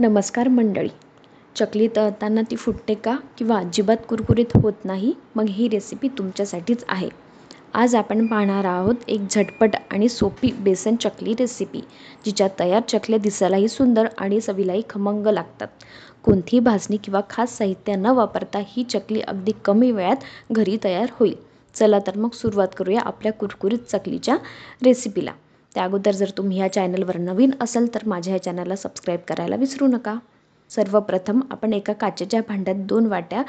नमस्कार मंडळी. चकली तळताना ती फुटते का किंवा अजिबात कुरकुरीत होत नाही मग ही रेसिपी तुमच्यासाठीच आहे. आज आपण पाहणार आहोत एक झटपट आणि सोपी बेसन चकली रेसिपी जिच्या तयार चकल्या दिसायलाही सुंदर आणि चवीलाही खमंग लागतात. कोणतीही भाजणी किंवा खास साहित्य न वापरता ही चकली अगदी कमी वेळात घरी तयार होईल. चला तर मग सुरुवात करूया आपल्या कुरकुरीत चकलीच्या रेसिपीला त्या अगोदर जर तुम्ही ह्या चॅनलवर नवीन असाल तर माझ्या ह्या चॅनलला सबस्क्राईब करायला विसरू नका. सर्वप्रथम आपण एका काचेच्या भांड्यात दोन वाट्या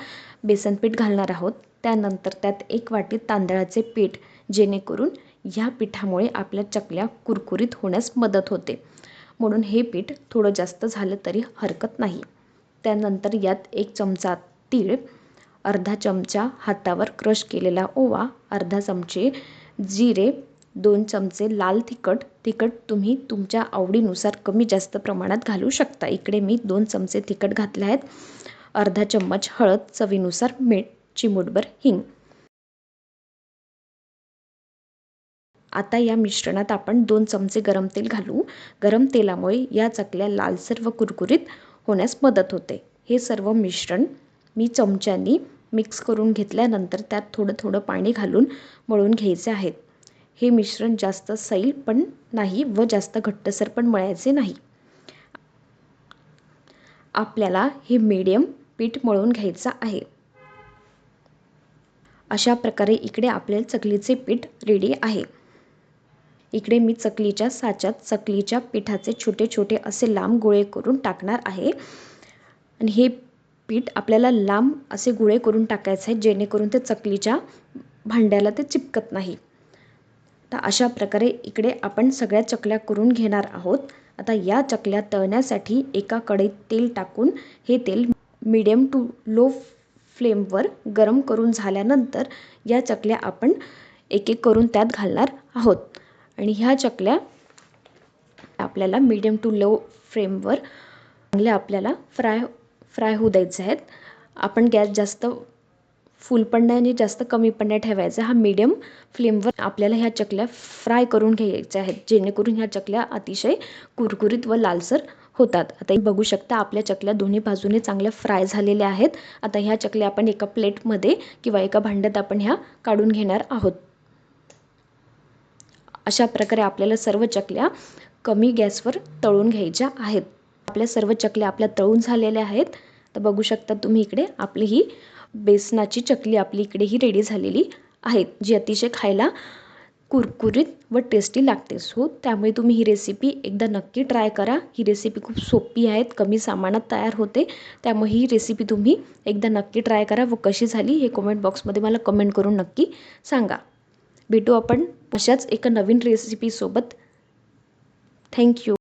बेसन पीठ घालणार आहोत. त्यानंतर त्यात एक वाटी तांदळाचे पीठ जेणेकरून ह्या पिठामुळे आपल्या चकल्या कुरकुरीत होण्यास मदत होते. म्हणून हे पीठ थोडं जास्त झालं तरी हरकत नाही. त्यानंतर यात एक चमचा तीळ अर्धा चमचा हातावर क्रश केलेला ओवा अर्धा चमचे जिरे दोन चमचे लाल तिखट. तिखट तुम्ही तुमच्या आवडीनुसार कमी जास्त प्रमाणात घालू शकता. इकडे मी दोन चमचे तिखट घातले आहेत. अर्धा चम्मच हळद चवीनुसार मीठ चिमूटभर हिंग. आता या मिश्रणात आपण दोन चमचे गरम तेल घालू. गरम तेलामुळे या चकल्या लालसर व कुरकुरीत होण्यास मदत होते. हे सर्व मिश्रण मी चमच्यानी मिक्स करून घेतल्यानंतर त्यात थोडं थोडं पाणी घालून मळून घ्यायचे आहेत. हे मिश्रण जास्त सैल पण नाही व जास्त घट्टसर पण मळायचे नाही. आपल्याला हे मीडियम पीठ मळून घ्यायचं आहे. अशा प्रकारे इकडे आपल्याला चकलीचे पीठ रेडी आहे. इकडे मी चकलीच्या साच्यात चकलीच्या पिठाचे छोटे छोटे असे लांब गोळे करून टाकणार आहे. आणि हे पीठ आपल्याला लांब असे गोळे करून टाकायचं आहे जेणेकरून ते चकलीच्या भांड्याला ते चिपकत नाही. तर अशा प्रकारे इकडे आपण सगळ्या चकल्या करून घेणार आहोत. आता या चकल्या तळण्यासाठी एका कढईत तेल टाकून हे तेल मिडियम टू लो फ्लेमवर गरम करून झाल्यानंतर या चकल्या आपण एक एक करून त्यात घालणार आहोत. आणि ह्या चकल्या आपल्याला मीडियम टू लो फ्लेमवर चांगल्या आपल्याला फ्राय फ्राय होऊ द्यायचे आहेत. आपण गॅस जास्त फुल आणि जास्त कमी पण नाही ठेवायचा. हा मीडियम फ्लेमवर आपल्याला ह्या चकल्या फ्राय करून घ्यायच्या आहेत. जेणेकरून ह्या चकल्या अतिशय कुरकुरीत व लालसर होतात. आता बघू शकता आपल्या चकल्या दोन्ही बाजूने चांगल्या फ्राय झालेल्या आहेत. आता ह्या चकल्या आपण एका प्लेटमध्ये किंवा एका भांड्यात आपण ह्या काढून घेणार आहोत. अशा प्रकारे आपल्याला सर्व चकल्या कमी गॅसवर तळून घ्यायच्या आहेत. आपल्या सर्व चकल्या आपल्या तळून झालेल्या आहेत. तर बघू शकता तुम्ही इकडे आपली ही बेसनाची चकली आपली इकडे ही रेडी झालेली आहेत जी अतिशय खायला कुरकुरीत व टेस्टी लागते. सो त्यामुळे तुम्ही ही रेसिपी एकदा नक्की ट्राय करा. ही रेसिपी खूप सोपी आहेत कमी सामानात तयार होते. त्यामुळे ही रेसिपी तुम्ही एकदा नक्की ट्राय करा व कशी झाली हे कमेंट बॉक्समध्ये मला कमेंट करून नक्की सांगा. भेटू आपण अशाच एका नवीन रेसिपीसोबत थँक्यू